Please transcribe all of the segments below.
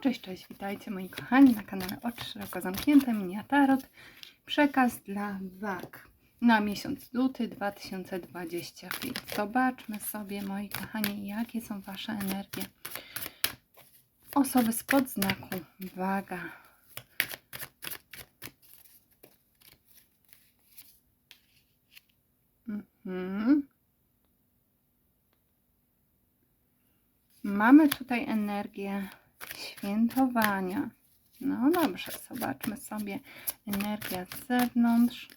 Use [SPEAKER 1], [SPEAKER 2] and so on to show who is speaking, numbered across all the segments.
[SPEAKER 1] cześć, cześć, witajcie moi kochani na kanale Oczy Szeroko Zamknięte, Minia Tarot. Przekaz dla wag na miesiąc luty 2025. Zobaczmy sobie, moi kochani, jakie są Wasze energie. Osoby spod znaku waga. Mhm. Mamy tutaj energię świętowania. No dobrze, zobaczmy sobie energia z zewnątrz.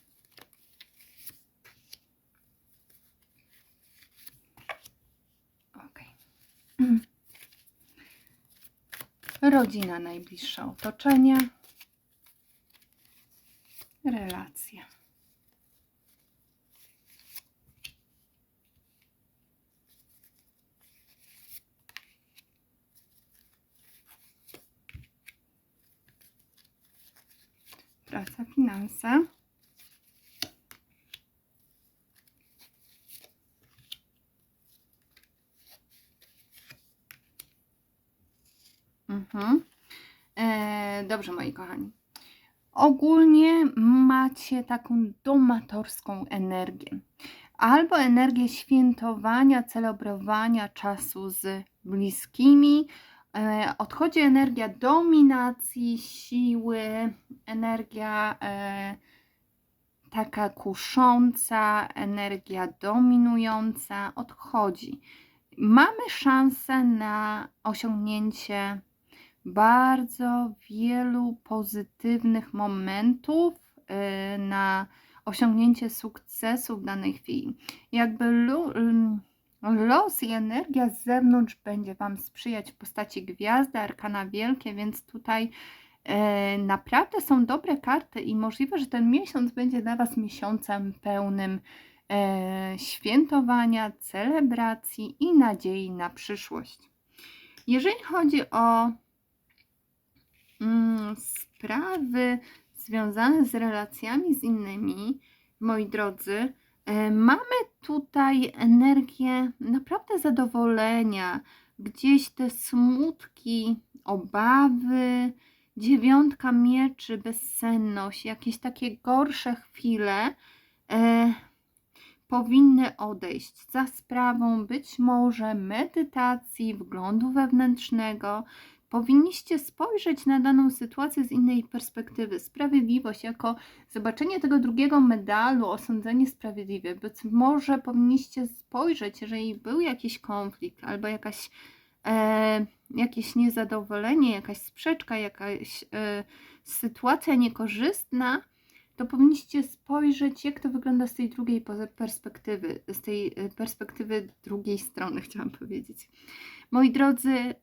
[SPEAKER 1] Ok. Rodzina, najbliższe otoczenie. Relacje. Praca, finanse. Mhm. E, dobrze, moi kochani. Ogólnie macie taką domatorską energię. Albo energię świętowania, celebrowania czasu z bliskimi, odchodzi energia dominacji, siły, energia e, taka kusząca, energia dominująca odchodzi. Mamy szansę na osiągnięcie bardzo wielu pozytywnych momentów, e, na osiągnięcie sukcesu w danej chwili. Jakby Los i energia z zewnątrz będzie Wam sprzyjać w postaci gwiazdy, arkana wielkie, więc tutaj e, naprawdę są dobre karty i możliwe, że ten miesiąc będzie dla Was miesiącem pełnym e, świętowania, celebracji i nadziei na przyszłość. Jeżeli chodzi o mm, sprawy związane z relacjami z innymi, moi drodzy, mamy tutaj energię naprawdę zadowolenia, gdzieś te smutki, obawy, dziewiątka mieczy, bezsenność, jakieś takie gorsze chwile e, powinny odejść. Za sprawą być może medytacji, wglądu wewnętrznego, powinniście spojrzeć na daną sytuację z innej perspektywy. Sprawiedliwość jako zobaczenie tego drugiego medalu, osądzenie sprawiedliwe. Być może powinniście spojrzeć, jeżeli był jakiś konflikt albo jakaś, e, jakieś niezadowolenie, jakaś sprzeczka, jakaś e, sytuacja niekorzystna, to powinniście spojrzeć, jak to wygląda z tej drugiej perspektywy, z tej e, perspektywy drugiej strony, chciałam powiedzieć. Moi drodzy, y,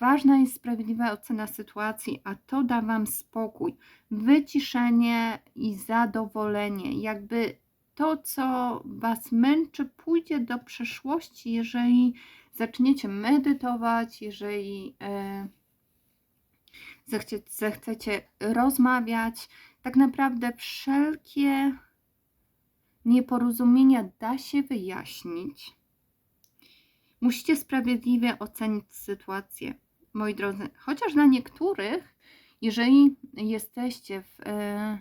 [SPEAKER 1] ważna jest sprawiedliwa ocena sytuacji, a to da Wam spokój, wyciszenie i zadowolenie. Jakby to, co Was męczy, pójdzie do przeszłości, jeżeli zaczniecie medytować, jeżeli e, zechcie, zechcecie rozmawiać. Tak naprawdę wszelkie nieporozumienia da się wyjaśnić Musicie sprawiedliwie ocenić sytuację, moi drodzy. Chociaż dla niektórych, jeżeli jesteście w. E,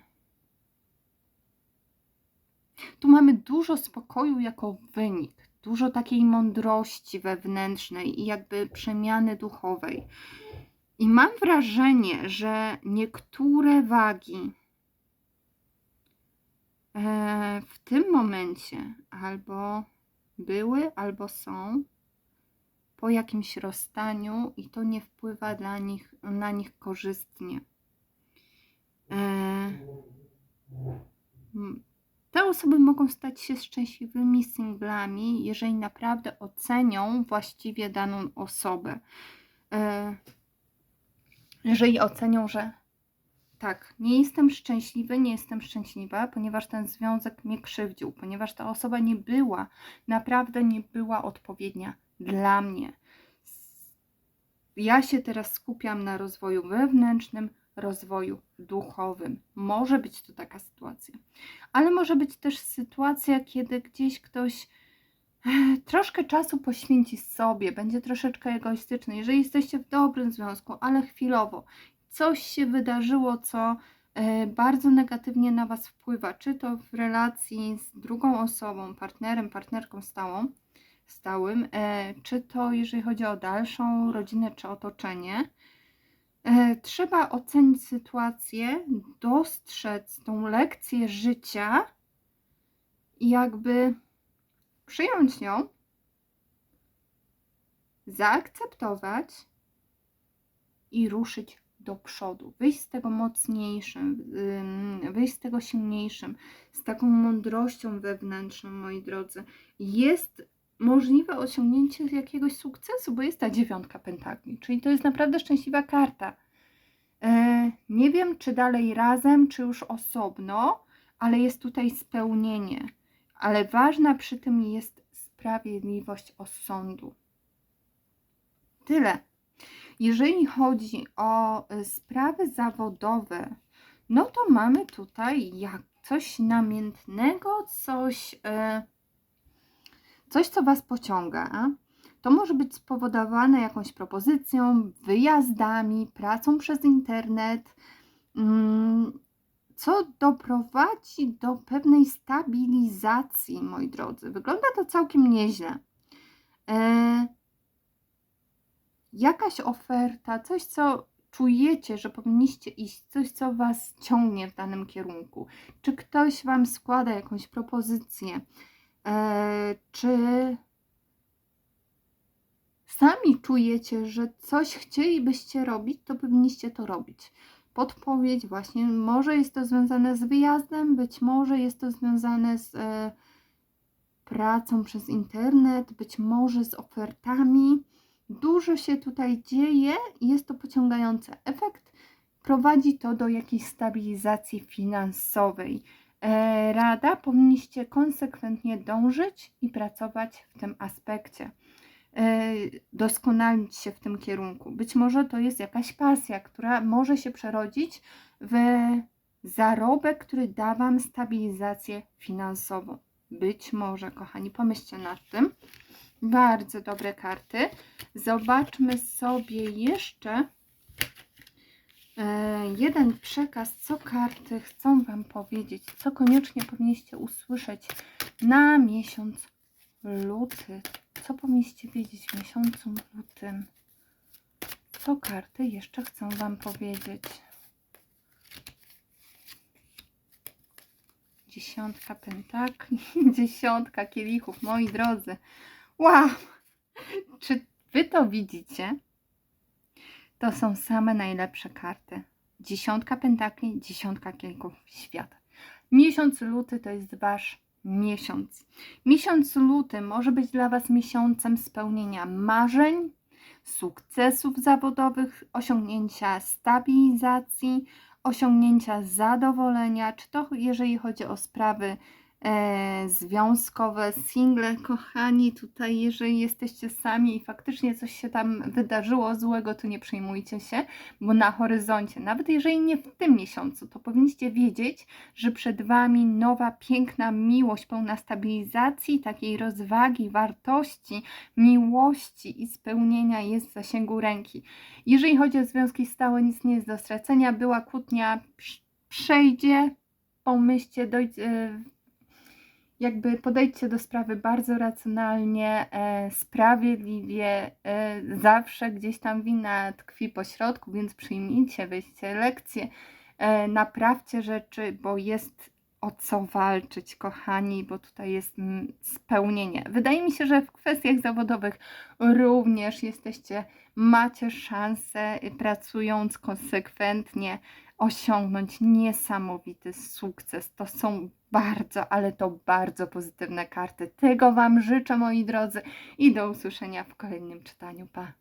[SPEAKER 1] tu mamy dużo spokoju jako wynik, dużo takiej mądrości wewnętrznej i jakby przemiany duchowej. I mam wrażenie, że niektóre wagi w tym momencie albo były, albo są po jakimś rozstaniu i to nie wpływa dla nich, na nich korzystnie. E, te osoby mogą stać się szczęśliwymi singlami, jeżeli naprawdę ocenią właściwie daną osobę. E, jeżeli ocenią, że tak, nie jestem szczęśliwy, nie jestem szczęśliwa, ponieważ ten związek mnie krzywdził, ponieważ ta osoba nie była, naprawdę nie była odpowiednia dla mnie. Ja się teraz skupiam na rozwoju wewnętrznym, rozwoju duchowym. Może być to taka sytuacja, ale może być też sytuacja, kiedy gdzieś ktoś troszkę czasu poświęci sobie, będzie troszeczkę egoistyczny. Jeżeli jesteście w dobrym związku, ale chwilowo, coś się wydarzyło, co e, bardzo negatywnie na Was wpływa, czy to w relacji z drugą osobą, partnerem, partnerką stałą, stałym, e, czy to jeżeli chodzi o dalszą rodzinę czy otoczenie, e, trzeba ocenić sytuację, dostrzec tą lekcję życia i jakby przyjąć ją, zaakceptować i ruszyć do przodu. Wyjść z tego mocniejszym, ym, wyjść z tego silniejszym, z taką mądrością wewnętrzną, moi drodzy. Jest możliwe osiągnięcie jakiegoś sukcesu, bo jest ta dziewiątka pentakli, czyli to jest naprawdę szczęśliwa karta. E, nie wiem, czy dalej razem, czy już osobno, ale jest tutaj spełnienie. Ale ważna przy tym jest sprawiedliwość osądu. Tyle. Jeżeli chodzi o y, sprawy zawodowe, no to mamy tutaj jak coś namiętnego, coś, y, coś co Was pociąga. To może być spowodowane jakąś propozycją, wyjazdami, pracą przez internet, mm, co doprowadzi do pewnej stabilizacji, moi drodzy. Wygląda to całkiem nieźle. Jakaś oferta, coś, co czujecie, że powinniście iść, coś, co Was ciągnie w danym kierunku. Czy ktoś Wam składa jakąś propozycję, e, czy sami czujecie, że coś chcielibyście robić, to powinniście to robić. Podpowiedź właśnie, może jest to związane z wyjazdem, być może jest to związane z e, pracą przez internet, być może z ofertami. Dużo się tutaj dzieje jest to pociągający efekt. Prowadzi to do jakiejś stabilizacji finansowej. E, rada, powinniście konsekwentnie dążyć i pracować w tym aspekcie. E, doskonalić się w tym kierunku. Być może to jest jakaś pasja, która może się przerodzić w zarobek, który da Wam stabilizację finansową. Być może, kochani, pomyślcie nad tym. Bardzo dobre karty. Zobaczmy sobie jeszcze e, jeden przekaz, co karty chcą Wam powiedzieć, co koniecznie powinniście usłyszeć na miesiąc luty. Co powinniście wiedzieć w miesiącu lutym? Co karty jeszcze chcą Wam powiedzieć? Dziesiątka pentakli, dziesiątka kielichów, moi drodzy. Wow! Czy Wy to widzicie? To są same najlepsze karty. Dziesiątka pentakli, dziesiątka kielichów, świat. Miesiąc luty to jest Wasz miesiąc. Miesiąc luty może być dla Was miesiącem spełnienia marzeń, sukcesów zawodowych, osiągnięcia stabilizacji, osiągnięcia zadowolenia, czy to jeżeli chodzi o sprawy e, związkowe, single, kochani, tutaj jeżeli jesteście sami i faktycznie coś się tam wydarzyło złego, to nie przejmujcie się, bo na horyzoncie, nawet jeżeli nie w tym miesiącu, to powinniście wiedzieć, że przed Wami nowa, piękna miłość, pełna stabilizacji, takiej rozwagi, wartości, miłości i spełnienia jest w zasięgu ręki. Jeżeli chodzi o związki stałe, nic nie jest do stracenia, była kłótnia, przejdzie, pomyślcie, dojdzie jakby podejdźcie do sprawy bardzo racjonalnie, e, sprawiedliwie, e, zawsze gdzieś tam wina tkwi po środku, więc przyjmijcie, weźcie lekcje, e, naprawcie rzeczy, bo jest o co walczyć, kochani, bo tutaj jest mm, spełnienie. Wydaje mi się, że w kwestiach zawodowych również jesteście, macie szansę, y, pracując konsekwentnie, osiągnąć niesamowity sukces. To są bardzo, ale to bardzo pozytywne karty. Tego Wam życzę, moi drodzy, i do usłyszenia w kolejnym czytaniu. Pa!